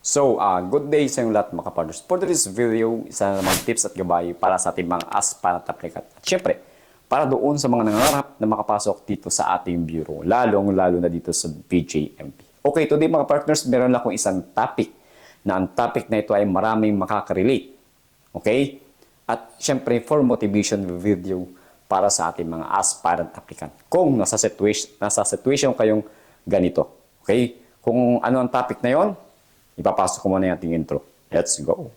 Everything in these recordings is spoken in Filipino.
So, uh, good day sa inyong lahat mga kapartners. For this video, isa na namang tips at gabay para sa ating mga aspirant applicant. At syempre, para doon sa mga nangangarap na makapasok dito sa ating bureau, lalong-lalo na dito sa BJMP. Okay, today mga partners, meron akong isang topic na ang topic na ito ay maraming makakarelate. Okay? At syempre, for motivation video para sa ating mga aspirant applicant. Kung nasa situation, nasa situation kayong ganito. Okay? Kung ano ang topic na yon, ipapasok ko muna yung ating intro. Let's go.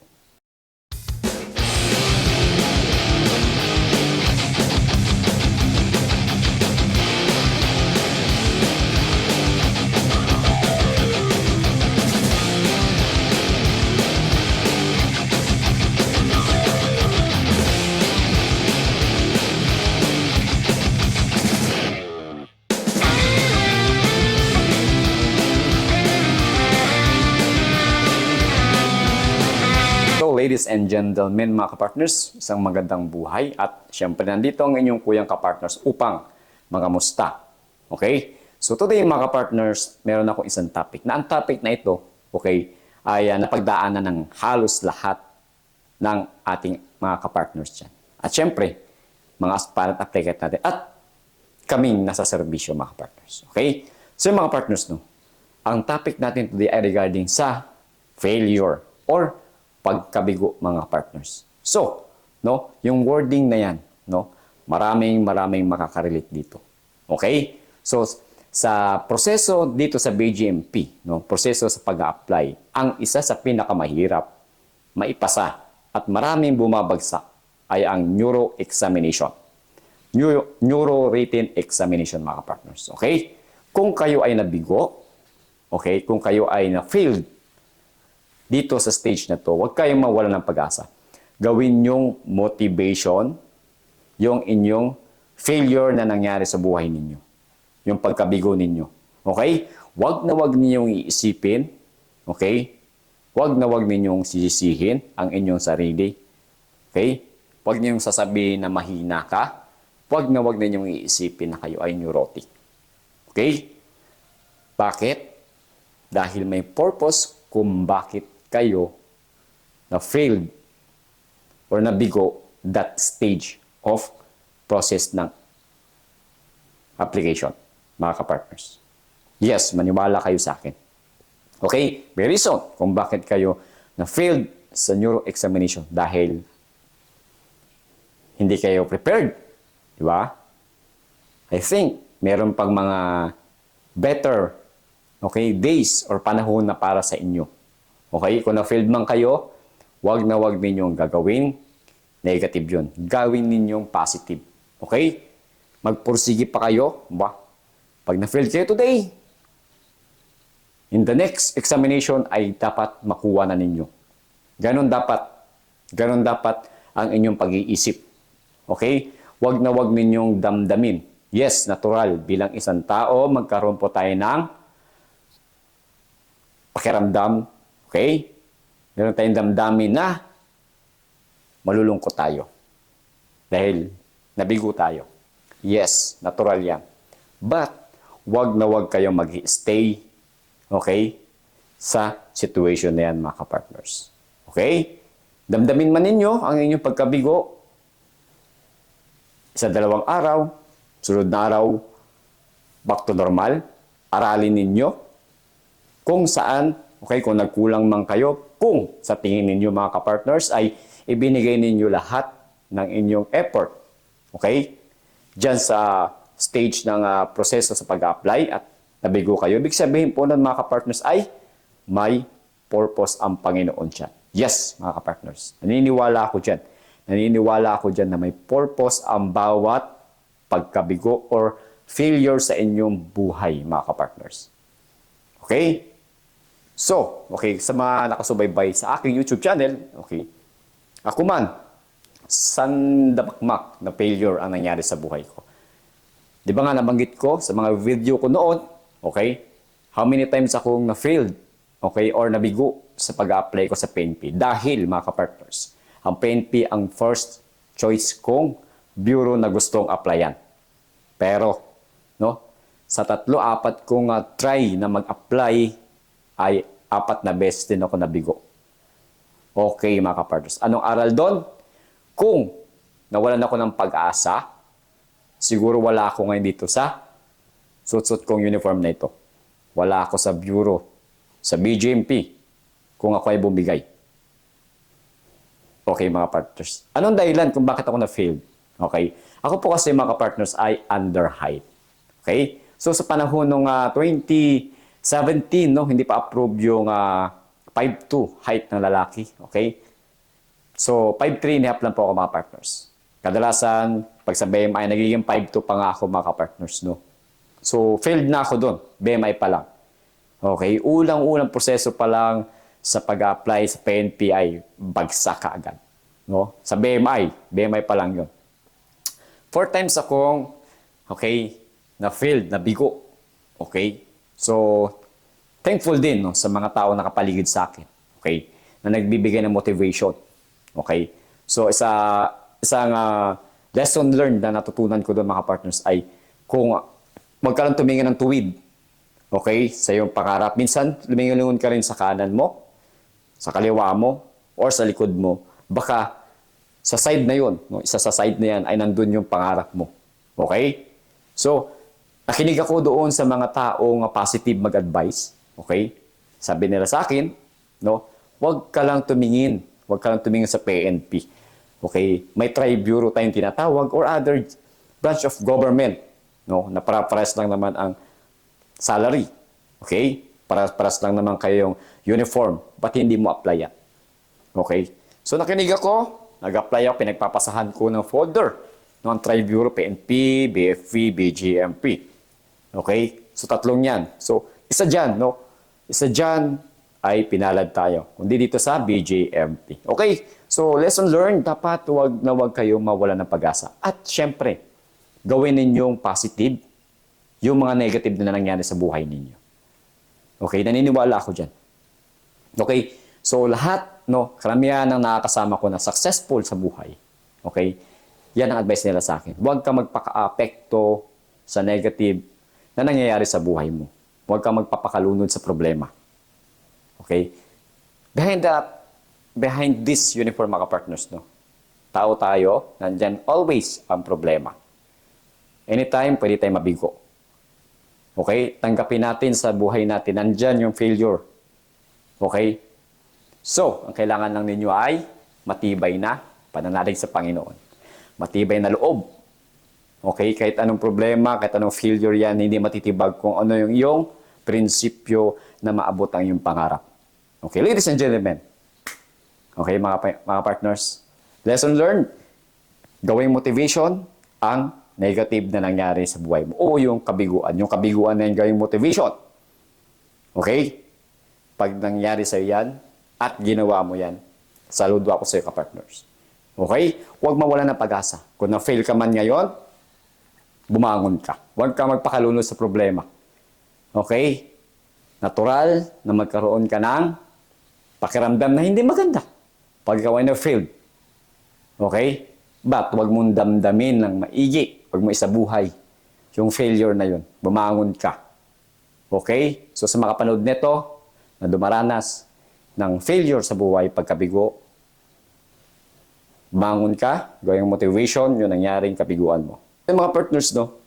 And gentlemen, mga kapartners, isang magandang buhay at syempre nandito ang inyong kuyang kapartners upang mangamusta. Okay? So, today mga kapartners, meron ako isang topic. Na ang topic na ito, okay, ay uh, napagdaanan ng halos lahat ng ating mga kapartners dyan. At syempre, mga aspirant applicant natin at kaming nasa serbisyo mga partners. Okay? So mga partners, no, ang topic natin today ay regarding sa failure or pagkabigo mga partners. So, no, yung wording na yan, no, maraming maraming makakarelate dito. Okay? So, sa proseso dito sa BGMP, no, proseso sa pag-apply, ang isa sa pinakamahirap maipasa at maraming bumabagsak ay ang neuro examination. Neuro, neuro written examination mga partners. Okay? Kung kayo ay nabigo, okay, kung kayo ay na-failed dito sa stage na to, huwag kayong mawala ng pag-asa. Gawin yung motivation, yung inyong failure na nangyari sa buhay ninyo. Yung pagkabigo ninyo. Okay? Huwag na huwag ninyong iisipin, okay? Huwag na huwag ninyong sisisihin ang inyong sarili. Okay? Huwag ninyong sasabihin na mahina ka. Huwag na huwag ninyong iisipin na kayo ay neurotic. Okay? Bakit? Dahil may purpose kung bakit kayo na failed or nabigo that stage of process ng application, mga kapartners. Yes, maniwala kayo sa akin. Okay, may reason kung bakit kayo na failed sa neuro examination dahil hindi kayo prepared. Di ba? I think meron pang mga better okay, days or panahon na para sa inyo. Okay, kung na-failed man kayo, wag na wag ninyong gagawin negative yun. Gawin ninyong positive. Okay? Magpursige pa kayo. Ba? Pag na-failed kayo today, in the next examination ay dapat makuha na ninyo. Ganon dapat. Ganon dapat ang inyong pag-iisip. Okay? Wag na wag ninyong damdamin. Yes, natural. Bilang isang tao, magkaroon po tayo ng pakiramdam. Okay? Meron tayong damdamin na malulungkot tayo. Dahil nabigo tayo. Yes, natural yan. But, wag na wag kayong mag-stay, okay, sa situation na yan, mga kapartners. Okay? Damdamin man ninyo ang inyong pagkabigo. Sa dalawang araw, sunod na araw, back to normal. Aralin ninyo kung saan, okay, kung nagkulang man kayo, kung sa tingin ninyo mga kapartners ay ibinigay ninyo lahat ng inyong effort. Okay? Diyan sa stage ng ah, proseso sa pag-apply at nabigo kayo. Ibig sabihin po ng mga kapartners ay may purpose ang Panginoon siya. Yes, mga kapartners. Naniniwala ako dyan. Naniniwala ako dyan na may purpose ang bawat pagkabigo or failure sa inyong buhay, mga kapartners. Okay? So, okay, sa mga nakasubaybay sa aking YouTube channel, okay, ako man, sandabakmak na failure ang nangyari sa buhay ko. Di ba nga nabanggit ko sa mga video ko noon, okay, how many times akong na-failed, okay, or nabigo sa pag-apply ko sa PNP. Dahil, mga kapartners, ang PNP ang first choice kong bureau na gustong applyan. Pero, no, sa tatlo, apat kong uh, try na mag-apply ay apat na beses din ako nabigo. Okay, mga kapartners. Anong aral doon? Kung nawalan ako ng pag-asa, siguro wala ako ngayon dito sa suot-suot kong uniform na ito. Wala ako sa bureau, sa BGMP, kung ako ay bumigay. Okay, mga partners. Anong dahilan kung bakit ako na-failed? Okay. Ako po kasi, mga partners, ay under height. Okay? So, sa panahon ng 2017, no, hindi pa approve yung ah, 5'2 height ng lalaki. Okay? So, 5'3 and a half lang po ako, mga partners. Kadalasan, pag sa BMI, nagiging 5'2 pa nga ako, mga partners, no? So, failed na ako doon. BMI pa lang. Okay? Ulang-ulang proseso pa lang sa pag-apply sa PNP ay bagsak ka agad. No? Sa BMI, BMI pa lang yun. Four times akong, okay, na failed, na bigo. Okay? So, thankful din no, sa mga tao nakapaligid sa akin. Okay? Na nagbibigay ng motivation. Okay? So, isa, isang ah, lesson learned na natutunan ko doon mga partners ay kung magkaroon tumingin ng tuwid Okay? Sa iyong pangarap. Minsan, lumingon ka rin sa kanan mo, sa kaliwa mo, or sa likod mo. Baka sa side na yun, no? isa sa side na yan, ay nandun yung pangarap mo. Okay? So, nakinig ako doon sa mga taong positive mag-advise. Okay? Sabi nila sa akin, no? Huwag ka lang tumingin. Huwag ka lang tumingin sa PNP. Okay? May tri-bureau tayong tinatawag or other branch of government. No? Na para-pares lang naman ang salary. Okay? Paras-paras lang naman kayong uniform. Ba't hindi mo apply yan? Okay? So nakinig ako, nag-apply ako, pinagpapasahan ko ng folder ng Tri-Bureau, PNP, BFV, BGMP. Okay? So tatlong yan. So isa dyan, no? Isa dyan ay pinalad tayo. Kundi dito sa BGMP. Okay? So lesson learned, dapat wag na wag kayo mawala ng pag-asa. At syempre, gawin ninyong positive yung mga negative na nangyari sa buhay ninyo. Okay, naniniwala ako dyan. Okay, so lahat, no, karamihan ng nakakasama ko na successful sa buhay, okay, yan ang advice nila sa akin. Huwag ka magpaka-apekto sa negative na nangyayari sa buhay mo. Huwag ka magpapakalunod sa problema. Okay? Behind that, behind this uniform mga partners, no, tao tayo, nandyan always ang problema. Anytime, pwede tayo mabigo. Okay? Tanggapin natin sa buhay natin. Nandyan yung failure. Okay? So, ang kailangan lang ninyo ay matibay na pananalig sa Panginoon. Matibay na loob. Okay? Kahit anong problema, kahit anong failure yan, hindi matitibag kung ano yung iyong prinsipyo na maabot ang iyong pangarap. Okay, ladies and gentlemen. Okay, mga, mga partners. Lesson learned. Gawing motivation ang negative na nangyari sa buhay mo. O yung kabiguan. Yung kabiguan na yung gawing motivation. Okay? Pag nangyari sa yan at ginawa mo yan, saludo ako sa iyo ka-partners. Okay? Huwag mawala ng pag-asa. Kung na-fail ka man ngayon, bumangon ka. Huwag ka magpakalunod sa problema. Okay? Natural na magkaroon ka ng pakiramdam na hindi maganda. Pag ikaw ay na-failed. Okay? But huwag mong damdamin ng maigi. Huwag mo isabuhay yung failure na yun. Bumangon ka. Okay? So sa mga panood nito na dumaranas ng failure sa buhay pagkabigo, bangon ka, gawing motivation, yung nangyaring kabiguan mo. Yung mga partners, no?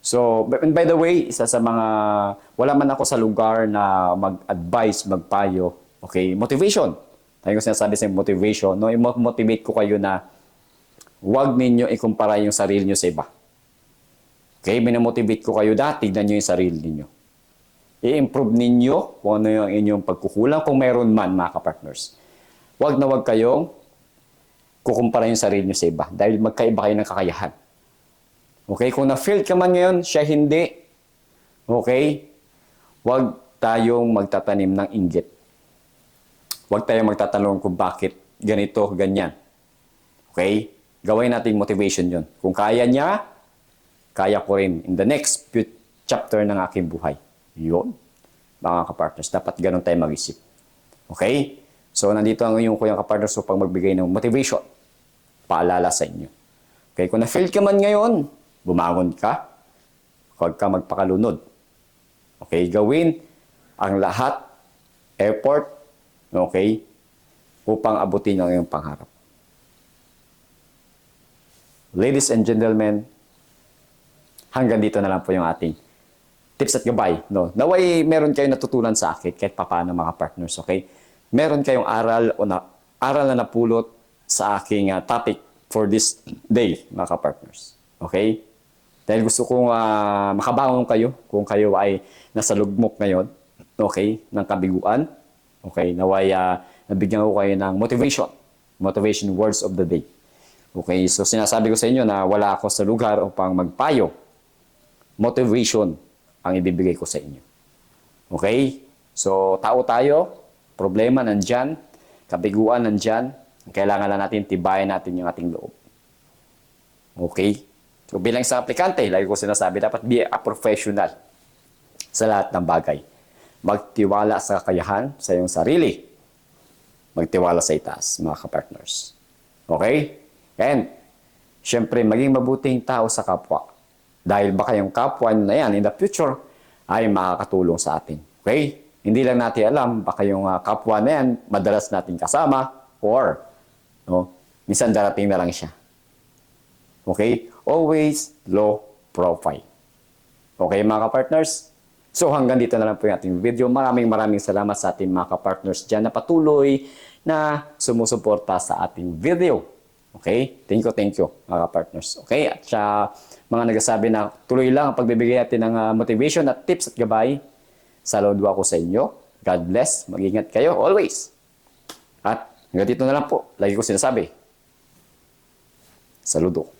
So, and by the way, isa sa mga, wala man ako sa lugar na mag-advise, magpayo, okay, motivation. Tayo ko sinasabi sa motivation, no? I-motivate ko kayo na huwag ninyo ikumpara yung sarili nyo sa iba. Okay, minamotivate ko kayo dati, tignan nyo yung sarili ninyo. I-improve ninyo kung ano yung inyong pagkukulang, kung meron man, mga kapartners. Huwag na huwag kayong kukumpara yung sarili nyo sa iba dahil magkaiba kayo ng kakayahan. Okay, kung na-fail ka man ngayon, siya hindi. Okay? Huwag tayong magtatanim ng inggit. Huwag tayong magtatanong kung bakit ganito, ganyan. Okay? Gawin natin motivation yon. Kung kaya niya, kaya ko rin in the next chapter ng aking buhay. Yun. Mga kapartners, dapat ganun tayo mag-isip. Okay? So, nandito ang inyong kuyang kapartners upang magbigay ng motivation. Paalala sa inyo. Okay? Kung na-fail ka man ngayon, bumangon ka. Huwag ka magpakalunod. Okay? Gawin ang lahat effort, okay, upang abutin ang iyong pangarap. Ladies and gentlemen, hanggang dito na lang po yung ating tips at gabay. No? Naway meron kayong natutunan sa akin kahit papaano mga partners, okay? Meron kayong aral o na, aral na napulot sa aking ah, topic for this day, mga partners. Okay? Dahil gusto kong ah, makabangon kayo kung kayo ay nasa lugmok ngayon, okay, ng kabiguan. Okay, naway ah, nabigyan ko kayo ng motivation, motivation words of the day. Okay, so sinasabi ko sa inyo na wala ako sa lugar upang magpayo. Motivation ang ibibigay ko sa inyo. Okay? So, tao tayo, problema nandyan, kabiguan nandyan, kailangan lang natin tibayan natin yung ating loob. Okay? So, bilang isang aplikante, lagi ko sinasabi, dapat be a professional sa lahat ng bagay. Magtiwala sa kakayahan sa iyong sarili. Magtiwala sa itaas, mga kapartners. Okay? And, syempre, maging mabuting tao sa kapwa. Dahil baka yung kapwa na yan in the future ay makakatulong sa atin. Okay? Hindi lang natin alam, baka yung ah, kapwa na yan, madalas natin kasama or no, minsan darating na lang siya. Okay? Always low profile. Okay mga ka-partners? So hanggang dito na lang po yung ating video. Maraming maraming salamat sa ating mga ka-partners dyan na patuloy na sumusuporta sa ating video. Okay? Thank you, thank you mga ka-partners. Okay? At sa mga nagsasabi na tuloy lang ang pagbibigay natin ng ah, motivation at tips at gabay. Saludo ako sa inyo. God bless. Mag-ingat kayo always. At hanggang dito na lang po. Lagi ko sinasabi. Saludo.